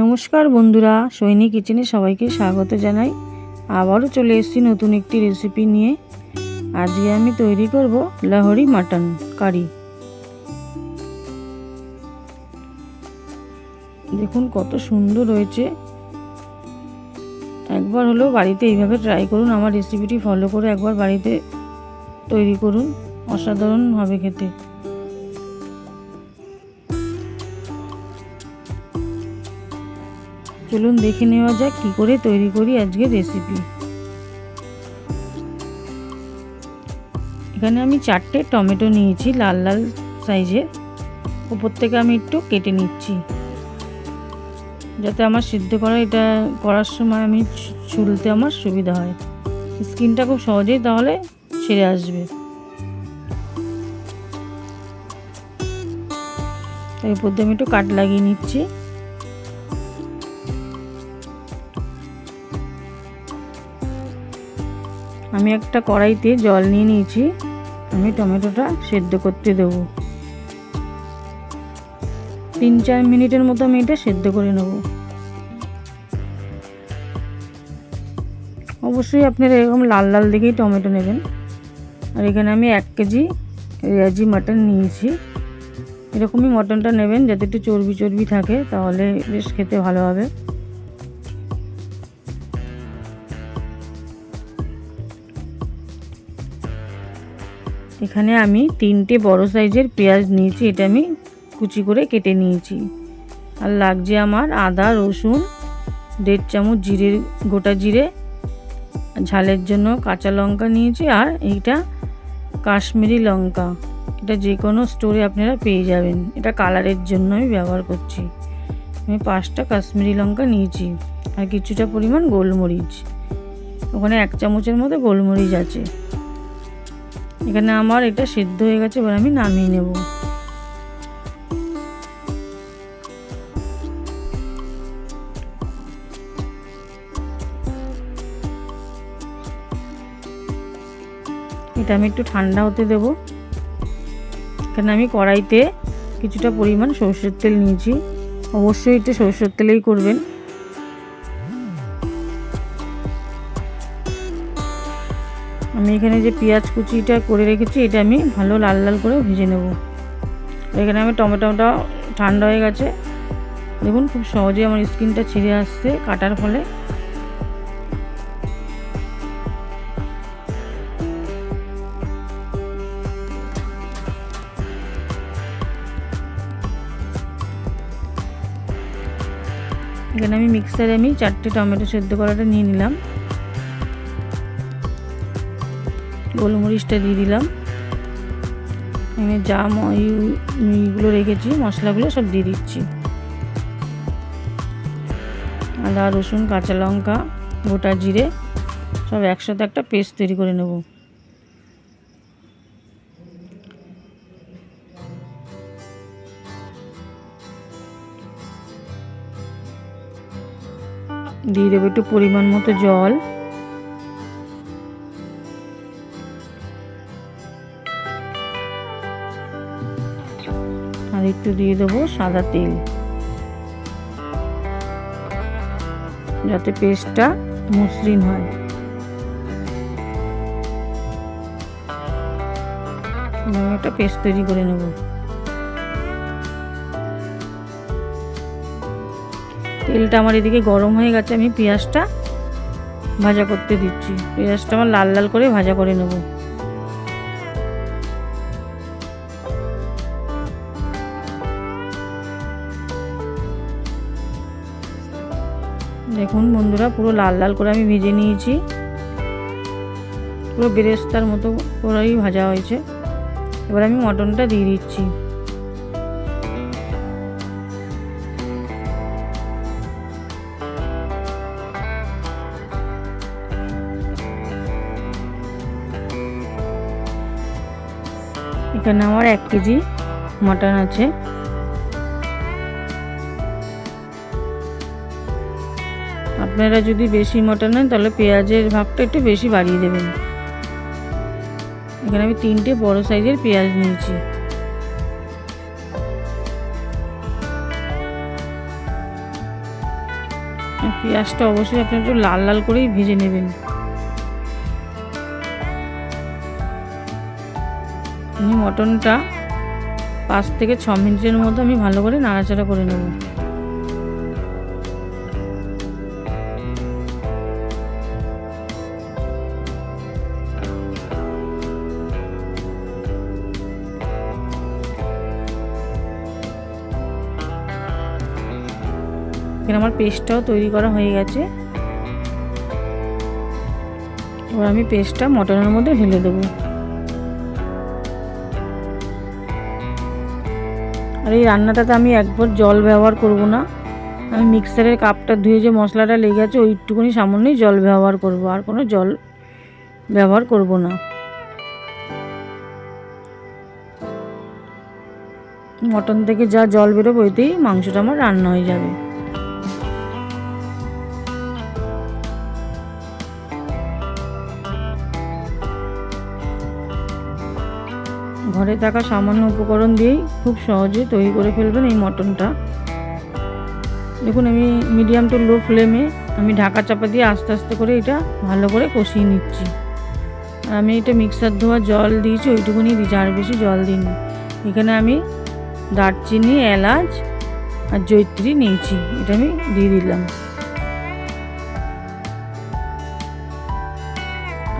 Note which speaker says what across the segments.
Speaker 1: নমস্কার বন্ধুরা সৈনিক কিচেনে সবাইকে স্বাগত জানাই। আবারও চলে এসেছি নতুন একটি রেসিপি নিয়ে। আজকে আমি তৈরি করব লাহরি মাটন কারি। দেখুন কত সুন্দর হয়েছে। একবার হলেও বাড়িতে এইভাবে ট্রাই করুন, আমার রেসিপিটি ফলো করে একবার বাড়িতে তৈরি করুন, অসাধারণ হবে খেতে। চলুন দেখে নেওয়া যাক কী করে তৈরি করি আজকে রেসিপি এখানে আমি চারটে টমেটো নিয়েছি লাল লাল সাইজের উপর থেকে আমি একটু কেটে নিচ্ছি। যাতে আমার সিদ্ধ করা, এটা করার সময় আমি ছুলতে আমার সুবিধা হয়। স্কিনটা খুব সহজেই তাহলে ছেড়ে আসবে। দিয়ে আমি একটু কাট লাগিয়ে নিচ্ছি। আমি একটা কড়াইতে জল নিয়ে নিয়েছি। আমি টমেটোটা সেদ্ধ করতে দেবো। তিন চার মিনিটের মতো আমি এটা সেদ্ধ করে নেব। অবশ্যই আপনারা এরকম লাল লাল দেখেই টমেটো নেবেন। আর এখানে আমি এক কেজি রেয়াজি মাটন নিয়েছি। এরকমই মটনটা নেবেন, যাতে একটু চর্বি চর্বি থাকে, তাহলে বেশ খেতে ভালো হবে। এখানে আমি তিনটে বড় সাইজের পেঁয়াজ নিয়েছি, এটা আমি কুচি করে কেটে নিয়েছি। আর লাগছে আমার আদা, রসুন, দেড় চামচ জিরের গোটা জিরে, ঝালের জন্য কাঁচা লঙ্কা নিয়েছি, আর এইটা কাশ্মীরি লঙ্কা। এটা যে কোনো স্টোরে আপনারা পেয়ে যাবেন। এটা কালারের জন্য আমি ব্যবহার করছি। আমি পাঁচটা কাশ্মীরি লঙ্কা নিয়েছি, আর কিছুটা পরিমাণ গোলমরিচ। ওখানে এক চামচের মতো গোলমরিচ আছে। এখানে আমার এটা সিদ্ধ হয়ে গেছে, এবার আমি নামিয়ে নেব। এটা আমি একটু ঠান্ডা হতে দেব। এখানে আমি কড়াইতে কিছুটা পরিমাণ সরষের তেল নিয়েছি। অবশ্যই এটা সরষের তেলেই করবেন। এখানে যে পেঁয়াজ কুচিটা করে রেখেছি, এটা আমি ভালো লাল লাল করে ভেজে নেব। এখানে আমি টমেটোটা ঠান্ডা হয়ে গেছে। দেখুন, খুব সহজে আমার স্কিনটা ছিঁড়ে আসছে কাটার ফলে। এখানে আমি মিক্সারে আমি চারটে টমেটো সেদ্ধ করাটা নিয়ে নিলাম। গোলমরিচটা দিয়ে দিলাম। এখানে যা ইগুলো রেখেছি, মশলাগুলো সব দিয়ে দিচ্ছি। আদা, রসুন, কাঁচা লঙ্কা, গোটা জিরে, সব একসাথে একটা পেস্ট তৈরি করে নেব। দিয়ে দেবো একটু পরিমাণ মতো জল। আর একটু দিয়ে দেবো সাদা তেল। যাতে পেস্টটা মসৃণ হয়। একটা পেস্ট তৈরি করে নেব। তেলটা আমার এদিকে গরম হয়ে গেছে, আমি পেঁয়াজটা ভাজা করতে দিচ্ছি। পেঁয়াজটা আমার লাল লাল করে ভাজা করে নেব। দেখুন বন্ধুরা, পুরো লাল লাল করে আমি ভেজে নিয়েছি। পুরো বেরেস্তার মতো করেই ভাজা হয়েছে। এবার আমি মটনটা দিয়ে দিচ্ছি। এখানে আমার এক কেজি মটন আছে। আপনারা যদি বেশি মটন নেন, তাহলে পেঁয়াজের ভাগটা একটু বেশি বাড়িয়ে দেবেন। এখানে আমি তিনটে বড় সাইজের পেঁয়াজ নিয়েছি। পেঁয়াজটা অবশ্যই আপনি একটু লাল লাল করেই ভেজে নেবেন। মটনটা পাঁচ থেকে ছ মিনিটের মধ্যে আমি ভালো করে নাড়াচাড়া করে নেব। পেস্টটাও তৈরি করা হয়ে গেছে। এবার আমি পেস্টটা মটনের মধ্যে ঢেলে দেবো। আর এই রান্নাটাতে আমি একবার জল ব্যবহার করব না। আমি মিক্সারের কাপটা ধুয়ে যে মশলাটা লেগে আছে ওইটুকুনি সামান্যই জল ব্যবহার করব। আর কোনো জল ব্যবহার করব না। মটন থেকে যা জল বেরোবে, ওইতেই মাংসটা আমার রান্না হয়ে যাবে। ঘরে থাকা সামান্য উপকরণ দিয়েই খুব সহজে তৈরি করে ফেলবেন এই মটনটা। দেখুন, আমি মিডিয়াম টু লো ফ্লেমে আমি ঢাকা চাপা দিয়ে আস্তে আস্তে করে এটা ভালো করে কষিয়ে নিচ্ছি। আর আমি এটা মিক্সার ধোয়া জল দিয়েছি, ওইটুকুনি দিয়েছি, আর বেশি জল দিইনি। এখানে আমি দারচিনি, এলাচ আর জৈত্রী নিয়েছি, এটা আমি দিয়ে দিলাম।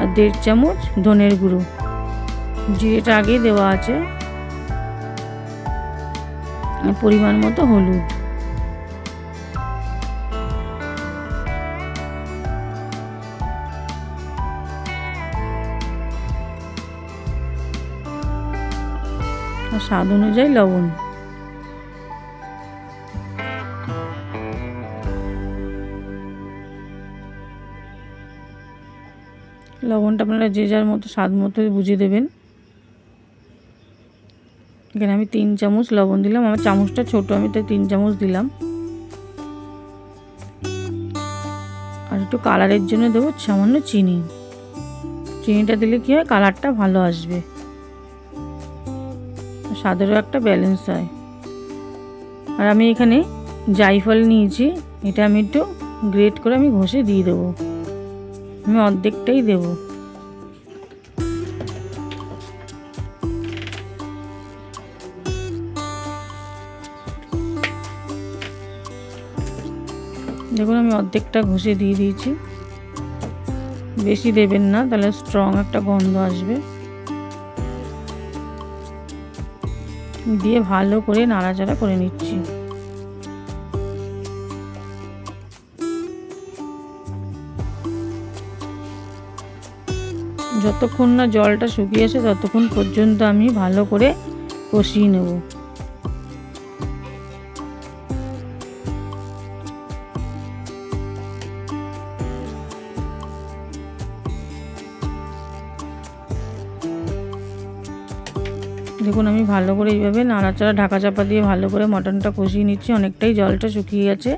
Speaker 1: আর দেড় চামচ ধনের গুঁড়ো। জিরেটা আগেই দেওয়া আছে আর পরিমাণ মতো হলুদ। আর স্বাদ অনুযায়ী লবণ। লবণটা আপনারা যে যার মতো স্বাদ মতো বুঝিয়ে দেবেন। এখানে আমি তিন চামচ লবণ দিলাম। আমার চামচটা ছোট, আমি তাই তিন চামচ দিলাম। আর একটু কালারের জন্য দেবো সামান্য চিনি। চিনিটা দিলে কী হয়, কালারটা ভালো আসবে। স্বাদেরও একটা ব্যালেন্স হয়। আর আমি এখানে জাইফল নিয়েছি, এটা আমি একটু গ্রেট করে আমি ঘষে দিয়ে দেবো। আমি অর্ধেকটাই দেবো। দেখুন, আমি অর্ধেকটা ঘষে দিয়ে দিয়েছি। বেশি দেবেন না, তাহলে স্ট্রং একটা গন্ধ আসবে। দিয়ে ভালো করে নাড়াচাড়া করে নিচ্ছি। যতক্ষণ না জলটা শুকিয়ে আসে, ততক্ষণ পর্যন্ত আমি ভালো করে কষিয়ে নেব। দেখুন, আমি ভালো করে এইভাবে নাড়াচাড়া ঢাকা চাপা দিয়ে ভালো করে মটনটা কষিয়ে নিচ্ছি। অনেকটাই জলটা শুকিয়ে গেছে।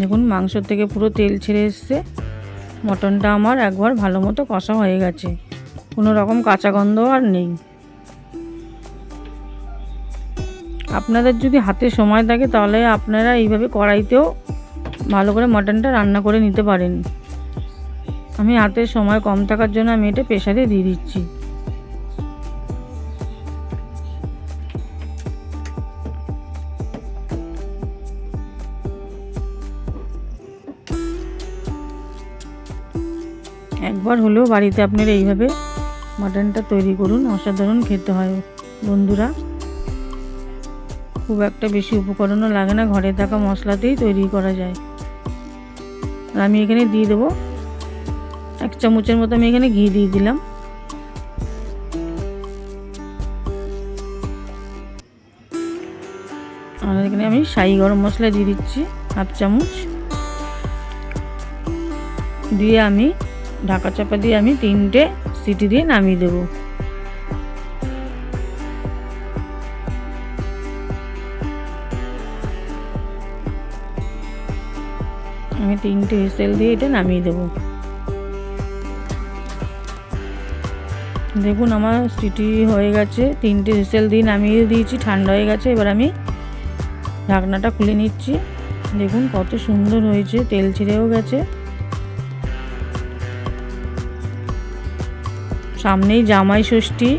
Speaker 1: দেখুন, মাংস থেকে পুরো তেল ছেড়ে এসছে। মটনটা আমার একবার ভালো মতো কষা হয়ে গেছে। কোনো রকম কাঁচা গন্ধ আর নেই। আপনাদের যদি হাতে সময় থাকে, তাহলে আপনারা এইভাবে কড়াইতেও ভালো করে মটনটা রান্না করে নিতে পারেন। আমি হাতে সময় কম থাকার জন্য আমি এটা প্রেশারে দিয়ে দিচ্ছি। একবার হলেও বাড়িতে আপনারা এইভাবে মাটনটা তৈরি করুন, অসাধারণ খেতে হয়। বন্ধুরা খুব একটা বেশি উপকরণও লাগে না, ঘরে থাকা মশলাতেই তৈরি করা যায়। আর আমি এখানে দিয়ে দেবো এক চামচের মতো আমি এখানে ঘি দিয়ে দিলাম। আর এখানে আমি শাহি গরম মশলা দিয়ে দিচ্ছি, হাফ চামচ। দিয়ে আমি ঢাকা চাপা দিয়ে আমি তিনটে সিটি দিয়ে নামিয়ে দেবো। তিনটে হুইসেল দিয়ে এটা নামিয়ে দেবো। দেখুন আমার সিটি হয়ে গেছে, তিনটে হুইসেল দিয়ে নামিয়ে দিয়েছি, ঠান্ডা হয়ে গেছে, এবার আমি ঢাকনাটা খুলে নিচ্ছি। দেখুন কত সুন্দর হয়েছে, তেল ছিঁড়েও গেছে। সামনেই জামাই ষষ্ঠী,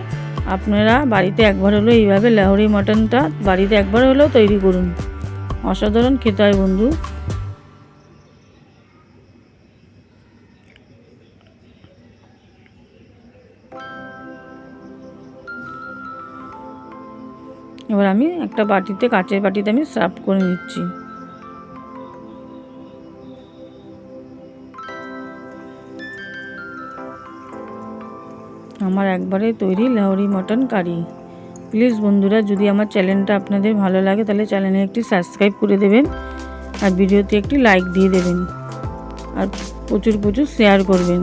Speaker 1: আপনারা বাড়িতে একবার হলেও এইভাবে লাহোরি মটনটা বাড়িতে একবার হলেও তৈরি করুন। অসাধারণ খেতে হয় বন্ধু। এবার আমি একটা বাটিতে, কাঁচের বাটিতে আমি সার্ভ করে নিচ্ছি। আমার একবারে তৈরি লাহোরি মটন কারি। প্লিজ বন্ধুরা, যদি আমার চ্যানেলটা আপনাদের ভালো লাগে, তাহলে চ্যানেলে একটি সাবস্ক্রাইব করে দেবেন আর ভিডিওতে একটি লাইক দিয়ে দেবেন। আর প্রচুর প্রচুর শেয়ার করবেন।